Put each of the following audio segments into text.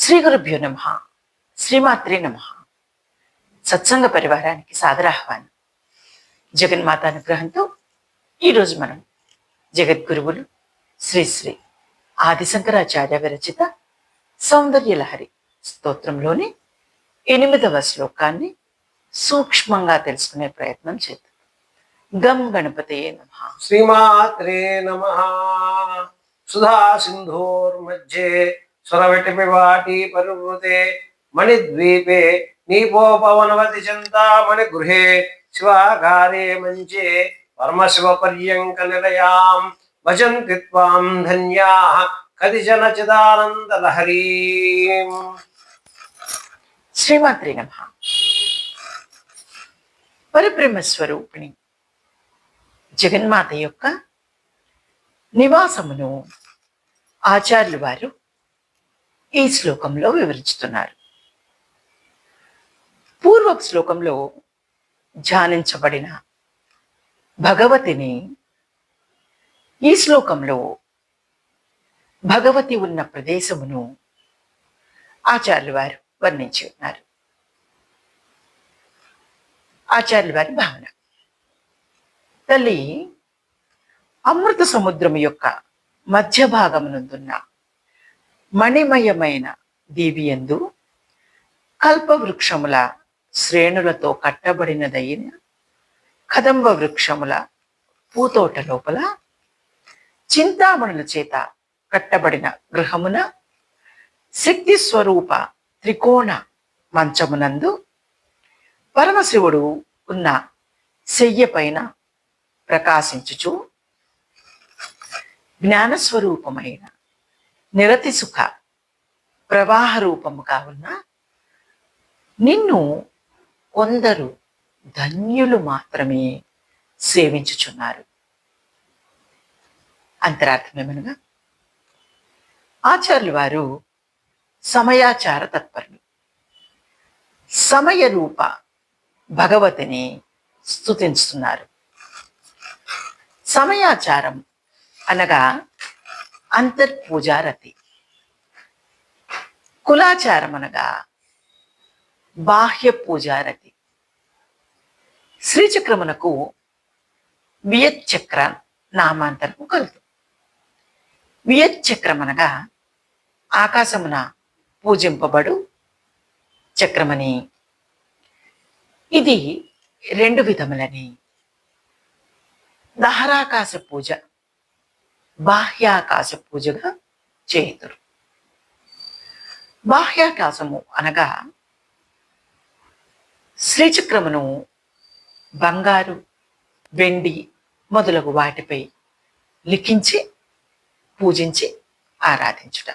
శ్రీ గురుభ్యో నమ. శ్రీమాత్రి నమ. సత్సంగ పరివారానికి సాదరాహ్వానం. జగన్మాత అనుగ్రహంతో ఈరోజు మనం జగద్గురువులు శ్రీశ్రీ ఆదిశంకరాచార్య విరచిత సౌందర్యలహరి స్తోత్రంలోని ఎనిమిదవ శ్లోకాన్ని సూక్ష్మంగా తెలుసుకునే ప్రయత్నం చేద్దాం. గం గణపతయే నమ. శ్రీమాత్రే నమ. సుధా సింధోర్మధ్యే స్వరవటిపివాటి పరివృతే మణిద్వీపే నీపోపవనవతి చింతామణి గృహే శివాకారే మంచే పరమశివ పర్యంక నిలయాం భజంతి త్వాం ధన్యా కదిజన చిదానంద లహరీ. శ్రీమాత్రి నమ. పరబ్రహ్మ స్వరూపిణి జగన్మాత యొక్క నివాసమును ఆచార్యులు వారు ఈ శ్లోకంలో వివరించుతున్నారు పూర్వ శ్లోకంలో ధ్యానించబడిన భగవతిని ఈ శ్లోకంలో భగవతి ఉన్న ప్రదేశమును ఆచార్యులు వారు వర్ణించి ఉన్నారు. ఆచార్యుల వారి భావన. తల్లి అమృత సముద్రము యొక్క మధ్య భాగమునందున్న మణిమయమైన దేవియందు కల్పవృక్షముల శ్రేణులతో కట్టబడినదైన కదంబ వృక్షముల పూతోట లోపల చింతామణుల చేత కట్టబడిన గృహమున శక్తి స్వరూప త్రికోణ మంచమునందు పరమశివుడు ఉన్న శయ్య పైన ప్రకాశించుచు జ్ఞానస్వరూపమైన నిరతి సుఖ ప్రవాహ రూపము కావున నిన్ను కొందరు ధన్యులు మాత్రమే సేవించుచున్నారు. అంతరార్థమేమనగా ఆచార్యులు వారు సమయాచార తత్పరులు. సమయ రూప భగవతిని స్తుతిస్తున్నారు సమయాచారం అనగా అంతర్పూజారతి. కులాచారం అనగా బాహ్య పూజారతి శ్రీచక్రమునకు వియచ్చక్ర నామాంతరము కలదు. వియచ్చక్రం అనగా ఆకాశమున పూజింపబడు చక్రమని ఇది రెండు విధములని. దహరాకాశ పూజ బాహ్యాకాశ పూజగా చేయుదురు. బాహ్యాకాశము అనగా శ్రీచక్రమును బంగారు వెండి మొదలగు వాటిపై లిఖించి పూజించి ఆరాధించుట.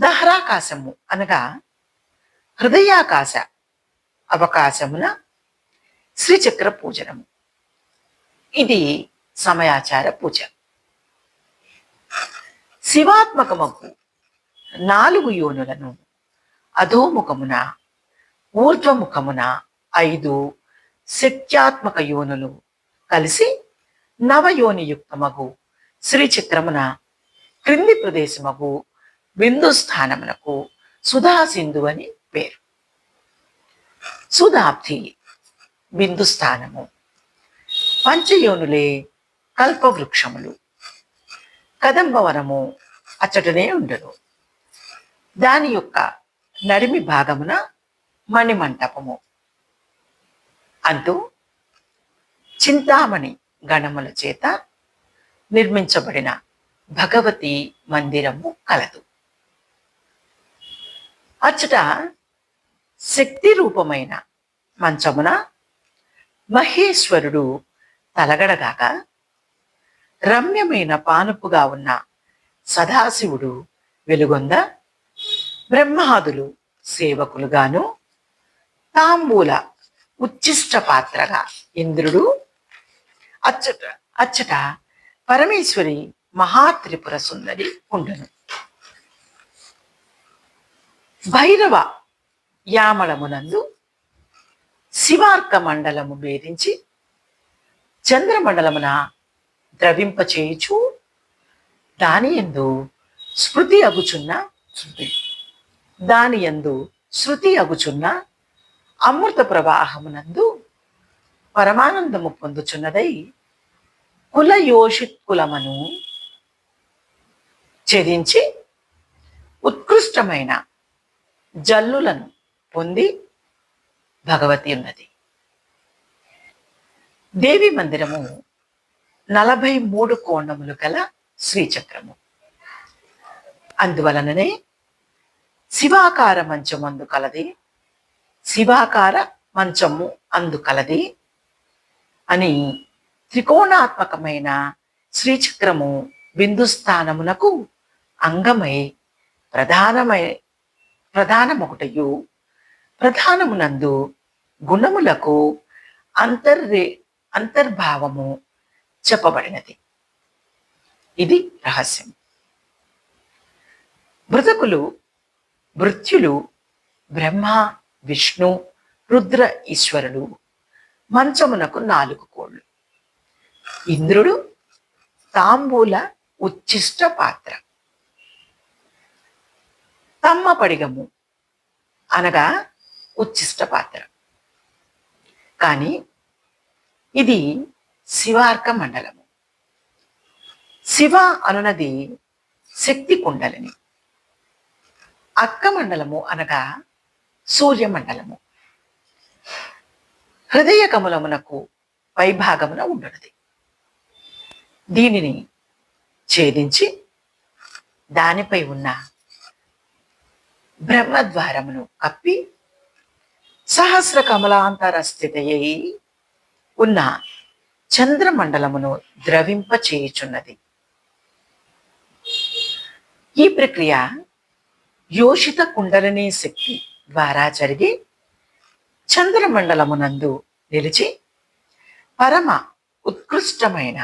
దహరాకాశము అనగా హృదయాకాశ అవకాశమున శ్రీచక్ర పూజనము. ఇది సమయాచార పూజ. శివాత్మకమకు నాలుగు యోనులను అధోముఖమున ఊర్ధ్వముఖమున ఐదు శక్త్యాత్మక యోనులు కలిసి నవయోనియుక్తమగు శ్రీచిత్రమున క్రింది ప్రదేశమగు బిందు స్థానమునకు సుధా సింధు అని పేరు. సుధాబ్ధి బిందు స్థానము పంచయోనులే కల్పవృక్షములు. కదంబవనము అచ్చటనే ఉండదు. దాని యొక్క నడిమి భాగమున మణిమంటపము. అంటూ చింతామణి గణముల చేత నిర్మించబడిన భగవతి మందిరము కలదు. అచ్చట శక్తి రూపమైన మంచమున మహేశ్వరుడు తలగడగాక రమ్యమైన పానుపుగా ఉన్న సదాశివుడు వెలుగొంద బ్రహ్మాదులు సేవకులుగాను తాంబూల ఉచ్చిష్ట పాత్రగా ఇంద్రుడు అచ్చట అచ్చట పరమేశ్వరి మహాత్రిపుర సుందరి ఉండను. భైరవ యామళమునందు శివార్క మండలము భేదించి చంద్రమండలమున ద్రవింపచేయుచు దాని ఎందు స్మృతి అగుచున్న శృతి. దాని యందు శృతి అగుచున్న అమృత ప్రవాహమునందు పరమానందము పొందుచున్నదై కులయోషిత్కులమను ఛేదించి ఉత్కృష్టమైన జల్లులను పొంది భగవతి ఉన్నది. దేవి మందిరము నలభై మూడు కోణములు గల శ్రీచక్రము. అందువలననే శివాకార మంచమందు కలది శివాకార మంచము అందు కలది అని త్రికోణాత్మకమైన శ్రీచక్రము బిందుస్థానమునకు అంగమై ప్రధానమై ప్రధానమొకటయు. ప్రధానమునందు గుణములకు అంతర్రే అంతర్భావము చెప్పబడినది. ఇది రహస్యం. మృతకులు మృత్యులు బ్రహ్మ విష్ణు రుద్ర ఈశ్వరుడు మంచమునకు నాలుగు కోళ్ళు. ఇంద్రుడు తాంబూల ఉచ్చిష్ట పాత్ర. తమ్మ పడిగము అనగా ఉచ్చిష్ట పాత్ర. కానీ ఇది శివార్క మండలము. శివ అనునది శక్తి కుండలిని. అక్క మండలము అనగా సూర్యమండలము హృదయ కమలమునకు పైభాగమున ఉండునది. దీనిని ఛేదించి దానిపై ఉన్న బ్రహ్మద్వారమును కప్పి సహస్ర కమలాంతర స్థితయ్యి ఉన్న చంద్రమండలమును ద్రవింపచేయుచున్నది. ఈ ప్రక్రియ యోషిత కుండలిని శక్తి ద్వారా జరిగి చంద్రమండలమునందు నిలిచి పరమ ఉత్కృష్టమైన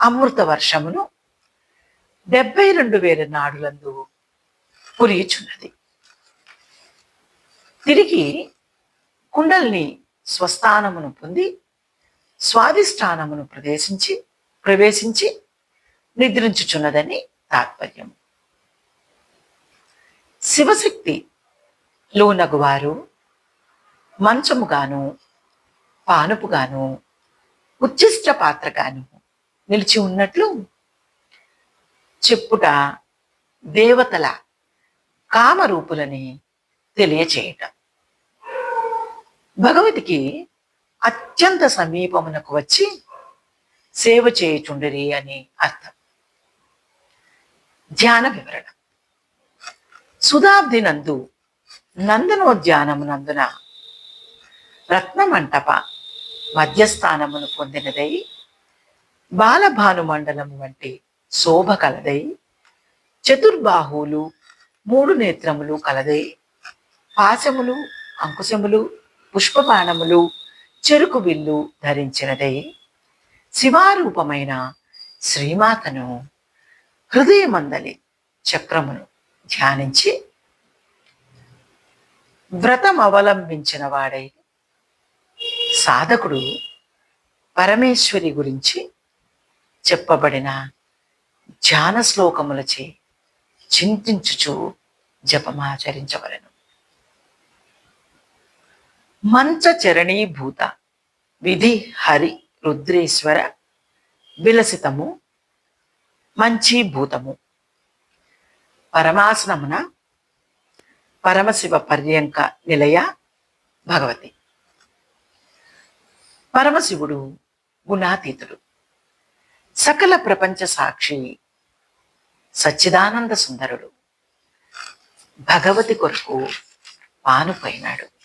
అమృత వర్షమును డెబ్బై రెండు వేల నాడులందు కురియుచున్నది. తిరిగి కుండల్ని స్వస్థానమును పొంది స్వాధిష్టానమును ప్రవేశించి ప్రవేశించి నిద్రించుచున్నదని తాత్పర్యం. శివశక్తి లోనగువారు మంచముగాను పానుపుగాను ఉచ్చిష్ట పాత్రగాను నిలిచి ఉన్నట్లు చెప్పుట దేవతల కామరూపులని తెలియచేయటం. భగవతికి అత్యంత సమీపమునకు వచ్చి సేవ చేయుచుండరి అని అర్థం. ధ్యాన వివరణ. సుధాబ్ది నందు నందనోద్యానమునందున రత్నమంటప మధ్యస్థానమును పొందినదై బాలభాను మండలము వంటి శోభ కలదై చతుర్బాహువులు మూడు నేత్రములు కలదై పాశములు అంకుశములు పుష్పబాణములు చెరుకు విల్లు ధరించినదై. శివారూపమైన శ్రీమాతను హృదయమందలి చక్రమును ధ్యానించి వ్రతం అవలంబించిన వాడై సాధకుడు పరమేశ్వరి గురించి చెప్పబడిన ధ్యాన శ్లోకములచే చింతించుచు జపమాచరించవలను. మంచ విధి హరి రుద్రేశ్వర విలసితము మంచి భూతము పరమాసనమున పరమశివ పర్యంక నిలయ భగవతి. పరమశివుడు గుణాతీతుడు. సకల ప్రపంచ సాక్షి సచ్చిదానంద సుందరుడు. భగవతి కొరకు పానుపోయినాడు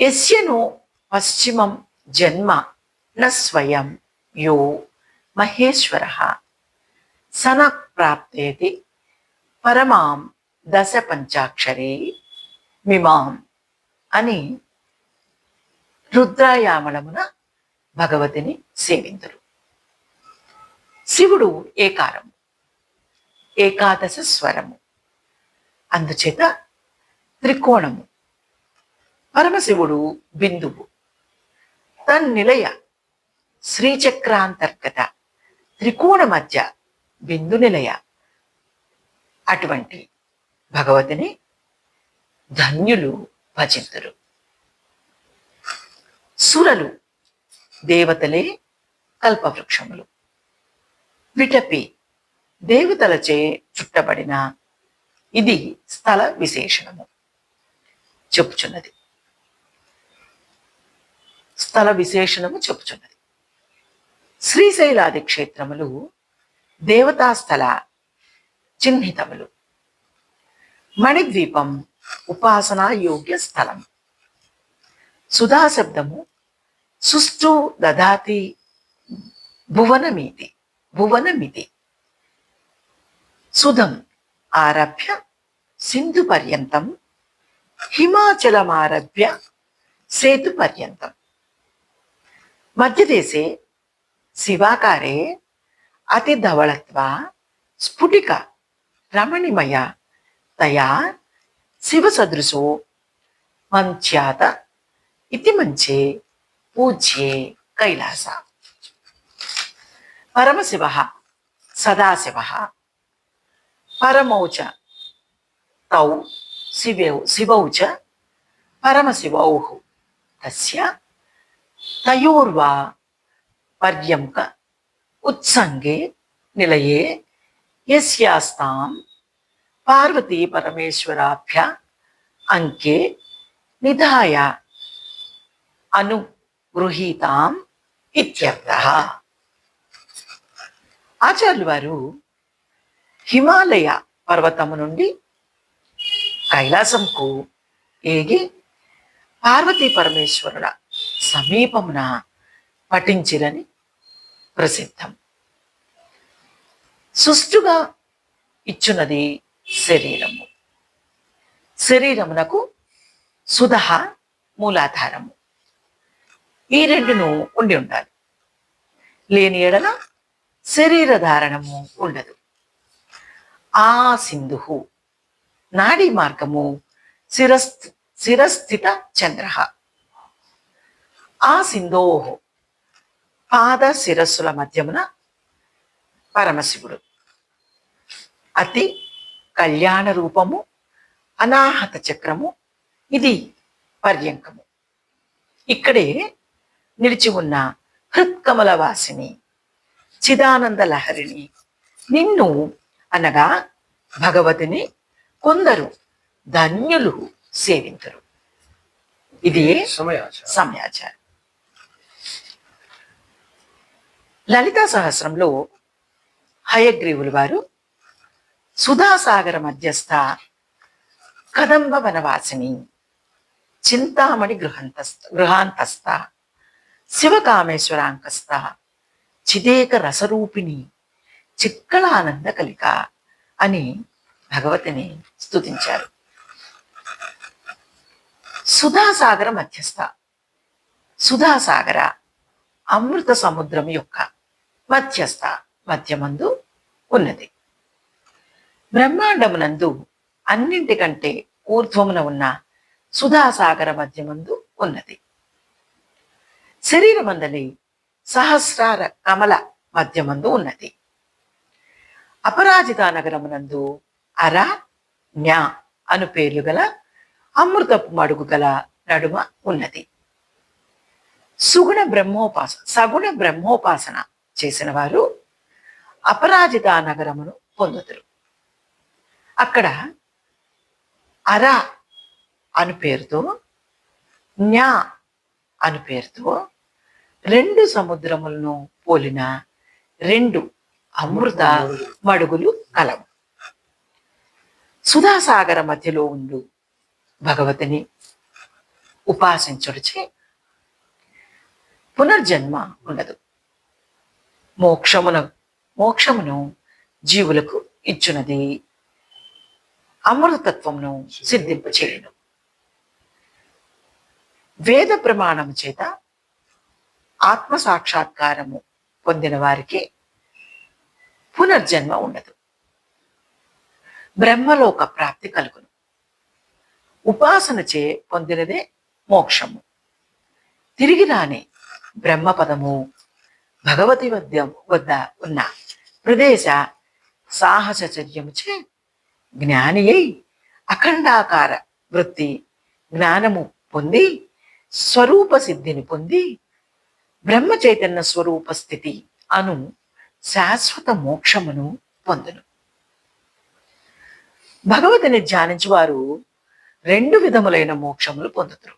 యస్యను పశ్చిమం జన్మ న స్వయం యో మహేశ్వర. సన ప్రాప్తేతి పరమాం దశ పంచాక్షరీ మిమాం అని రుద్రాయామలమున భగవతిని సేవింతురు. శివుడు ఏకారము ఏకాదశ స్వరము అందుచేత త్రికోణము పరమశివుడు బిందువు. తన్నిలయ శ్రీచక్రాంతర్గత త్రికోణ మధ్య బిందు నిలయ. అటువంటి భగవతిని ధన్యులు భజింతురు. సురలు దేవతలే కల్పవృక్షములు. విటపి దేవతలచే చుట్టబడిన ఇది స్థల విశేషణము. చెప్పుచున్నది. స్థల విశేషణము చెప్పుచున్నది. శ్రీశైలాది క్షేత్రములు దేవతా స్థల చిహ్నితములు. మణిద్వీపం ఉపాసనా యోగ్య స్థలం. సుధా శబ్దము సుష్టు దదాతి భువనమితి భువనమితి. సుధం ఆరభ్య సింధు పర్యంతం హిమాచలమారభ్య సేతు పర్యంతం. మధ్యదేశే శివాకారే అతి ధవళత్వ స్ఫుటిక రమణిమయ తయా శివసదృశో మంచ్యాత ఇతి మంచే పూజ్యే కైలాస. పరమశివ సదాశివ పరమౌ చ తౌ శివౌ శివౌ చ పరమశివౌ తస్య తయోర్వా పర్యంక ఉత్సంగే నిలయే యస్యాస్తాం పార్వతీ పరమేశ్వరాభ్య అంకే నిధాయ అనుగృహీతాం ఇత్యర్థ. ఆచార్యులు వారు హిమాలయ పర్వతము నుండి కైలాసంకు ఏగి పార్వతీ పరమేశ్వరుల సమీపమున పఠించిరని ప్రసిద్ధం. సుష్టుగా ఇచ్చున్నది శరీరము. శరీరమునకు సుధహ మూలాధారము. ఈ రెండును ఉండి ఉండాలి. లేని ఎడల శరీర ధారణము ఉండదు. ఆ సింధు నాడీ మార్గము శిరస్థి శిరస్థిత చంద్ర ఆ సింధో పాద శిరస్సుల మధ్యమున పరమశివుడు. అతి కళ్యాణ రూపము అనాహత చక్రము ఇది పర్యంకము. ఇక్కడే నిలిచి ఉన్న హృత్కమల వాసిని చిదానంద లహరిని నిన్ను అనగా భగవతిని కొందరు ధన్యులు సేవించరు ఇది సమయాచారం సమయాచారం లలితా సహస్రంలో హయగ్రీవులు వారు సుధాసాగర మధ్యస్థ కదంబ వనవాసిని చింతామణి గృహంతస్థ గృహాంతస్థ శివకామేశ్వరాంకస్థ చిదేక రసరూపిణి చిక్కళానంద కలిక అని భగవతిని స్తుతించారు. సుధాసాగర మధ్యస్థ సుధాసాగర అమృత సముద్రం యొక్క మధ్యస్థ మధ్యమందు ఉన్నది. బ్రహ్మాండమునందు అన్నింటికంటే ఊర్ధ్వమున ఉన్న సుధాసాగర మధ్యమందు ఉన్నది. శరీరమందలి సహస్రార కమల మధ్యమందు ఉన్నది. అపరాజిత నగరమునందు అర న్యా అను పేర్లు గల అమృతపు మడుగు గల నడుమ ఉన్నది. సుగుణ బ్రహ్మోపాస సగుణ బ్రహ్మోపాసన చేసిన వారు అపరాజిత నగరమును పొందుతారు అక్కడ అర అను పేరుతో న్యా అను పేరుతో రెండు సముద్రములను పోలిన రెండు అమృత మడుగులు కలవు. సుధాసాగర మధ్యలో ఉండు భగవతిని ఉపాసించుడిచి పునర్జన్మ ఉండదు. మోక్షమున మోక్షమును జీవులకు ఇచ్చునది. అమృతత్వమును సిద్ధింపచేయను. వేద ప్రమాణము చేత ఆత్మ సాక్షాత్కారము పొందిన వారికి పునర్జన్మ ఉండదు. బ్రహ్మలోక ప్రాప్తి కలుగును. ఉపాసన చే పొందినదే మోక్షము. తిరిగి రాని బ్రహ్మపదము భగవతి వద్ద వద్ద ఉన్న ప్రదేశ సాహసచర్యముచే జ్ఞాని అయి అఖండాకార వృత్తి జ్ఞానము పొంది స్వరూప సిద్ధిని పొంది బ్రహ్మ చైతన్య స్వరూప స్థితి అను శాశ్వత మోక్షమును పొందును. భగవతిని ధ్యానించువారు రెండు విధములైన మోక్షములు పొందుతారు.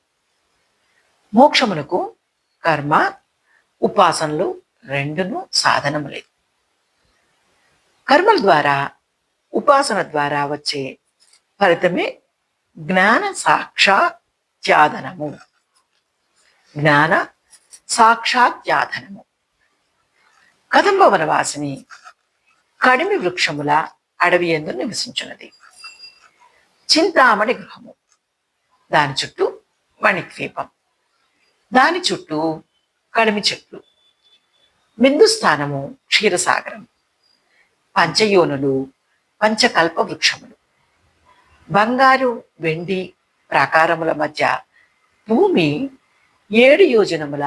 మోక్షమునకు కర్మ ఉపాసనలు రెండును సాధనములే. కర్మల ద్వారా ఉపాసన ద్వారా వచ్చే ఫలితమే జ్ఞాన సాక్షాత్యాధనము. జ్ఞాన సాక్షాత్యాధనము. కదంబ వనవాసిని కడిమి వృక్షముల అడవి ఎందు నివసించున్నది చింతామణి గృహము. దాని చుట్టూ మణిద్వీపం దాని చుట్టూ కడిమి చెట్లు. బిందు స్థానము క్షీరసాగరం పంచయోనులు పంచకల్ప వృక్షములు బంగారు వెండి ప్రాకారముల మధ్య భూమి ఏడు యోజనముల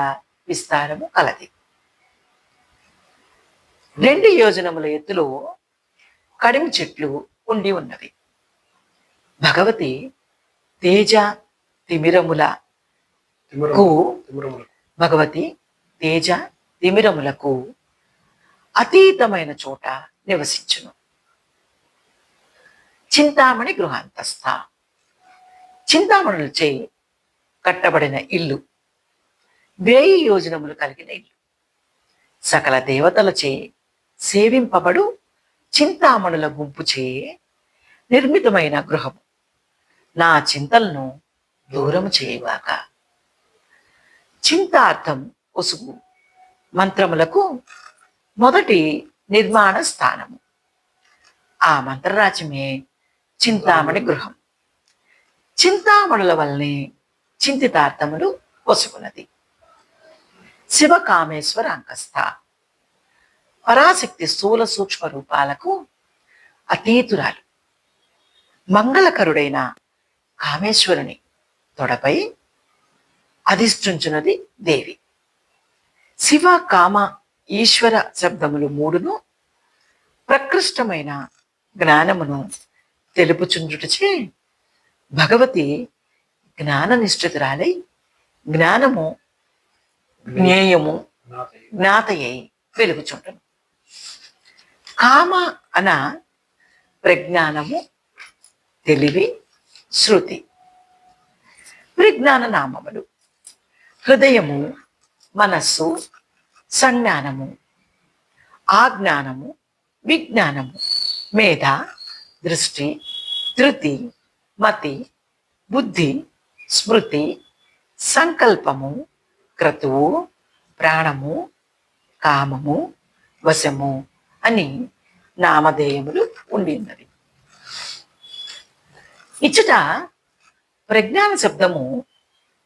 విస్తారము కలది. రెండు యోజనముల ఎత్తులో కడిమి చెట్లు ఉండి ఉన్నవి. భగవతి తేజ తిమిరములు భగవతి తేజ తిమిరములకు అతీతమైన చోట నివసించును. చింతామణి గృహాంతస్థ. చింతామణులచే కట్టబడిన ఇల్లు. వేయి యోజనములు కలిగిన ఇల్లు. సకల దేవతలచే సేవింపబడు చింతామణుల గుంపుచే నిర్మితమైన గృహము. నా చింతలను దూరము చేయవాక. చింతార్థం ఒసుగు. మంత్రములకు మొదటి నిర్మాణ స్థానము. ఆ మంత్రరాజ్యమే చింతామణి గృహం. చింతామణుల వల్లనే చింతితార్థములు పొసుకున్నది శివకామేశ్వర అంకస్థ పరాశక్తి స్థూల సూక్ష్మ రూపాలకు అతీతురాలు. మంగళకరుడైన కామేశ్వరుని తొడపై అధిష్ఠించున్నది దేవి. శివ కామ ఈశ్వర శబ్దములు మూడును ప్రకృష్టమైన జ్ఞానమును తెలుపుచుండుటచే భగవతి జ్ఞాన నిష్ఠితురాలై జ్ఞానము జ్ఞేయము జ్ఞాతయై వెలుగుచుంటను కామ అన ప్రజ్ఞానము తెలివి శృతి విజ్ఞాన నామములు హృదయము మనస్సు సంజ్ఞానము ఆజ్ఞానము విజ్ఞానము మేధ దృష్టి ధృతి మతి బుద్ధి స్మృతి సంకల్పము క్రతువు ప్రాణము కామము వశము అని నామధేయములు ఉండినవి. ఇచ్చట ప్రజ్ఞాన శబ్దము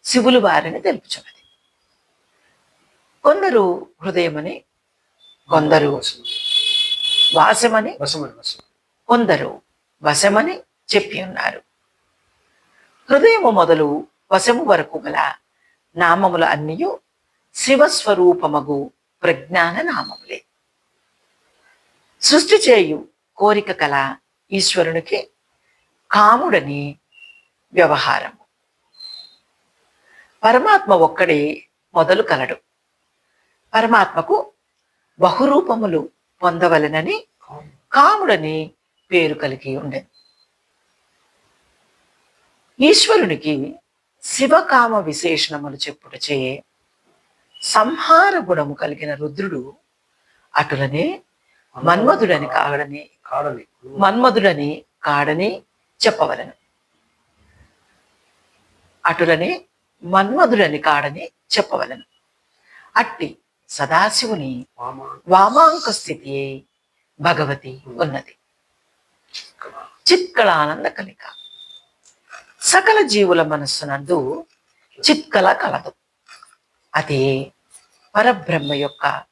శివులు వారిని తెలుపుచున్నది. కొందరు హృదయమని కొందరు వాసమని కొందరు వశమని చెప్పి ఉన్నారు. హృదయము మొదలు వశము వరకు గల నామముల అన్నియు శివస్వరూపమగు ప్రజ్ఞాన నామములే. సృష్టి చేయు కోరిక కల ఈశ్వరునికి కాముడని వ్యవహారము. పరమాత్మ ఒక్కడే మొదలు కలడు. పరమాత్మకు బహురూపములు పొందవలెనని కాముడని పేరు కలిగి ఉండేది ఈశ్వరునికి శివకామ విశేషణములు చెప్పుటచే సంహార గుణము కలిగిన రుద్రుడు అటులనే మన్మధుడని కాడని కాడని మన్మధుడని కాడని చెప్పవలను. అటులనే మన్మధుడని కాడని చెప్పవలను. అట్టి సదాశివుని వామ వామాంక స్థితి భగవతి ఉన్నది. చిత్కళానంద కలిక సకల జీవుల మనస్సునందు చిత్కల కలదు. అది పరబ్రహ్మ యొక్క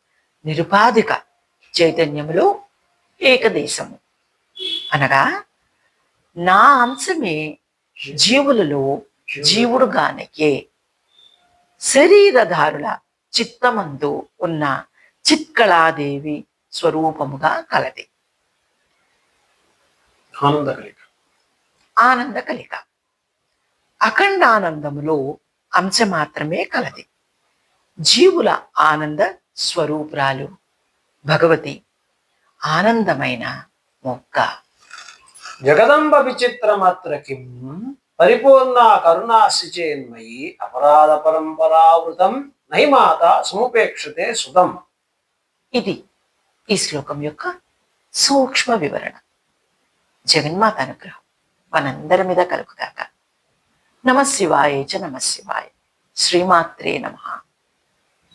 నిరుపాధిక చైతన్యములో ఏకదేశము. అనగా నా అంశమే జీవులలో జీవుడుగానకే శరీరధారుల చిత్తమందు ఉన్న చిత్కళాదేవి స్వరూపముగా కలది. ఆనంద కలిక ఆనంద కలిక అఖండానందములో అంశ మాత్రమే కలది. జీవుల ఆనంద స్వరూపురాలు భగవతి ఆనందమైన మొక్క. జగదంబ విచిత్రమాత్ర కిం పరిపూర్ణ కరుణాశిచేన్మయి అపరాధ పరంపరావృతం నైమాత సముపేక్షతే సుతం. ఇది ఈ శ్లోకం యొక్క సూక్ష్మ వివరణ. జగన్మాత అనుగ్రహం మనందరి మీద కలుగుగాక నమ శివాయ చ నమ శివాయ శ్రీమాత్రే నమ.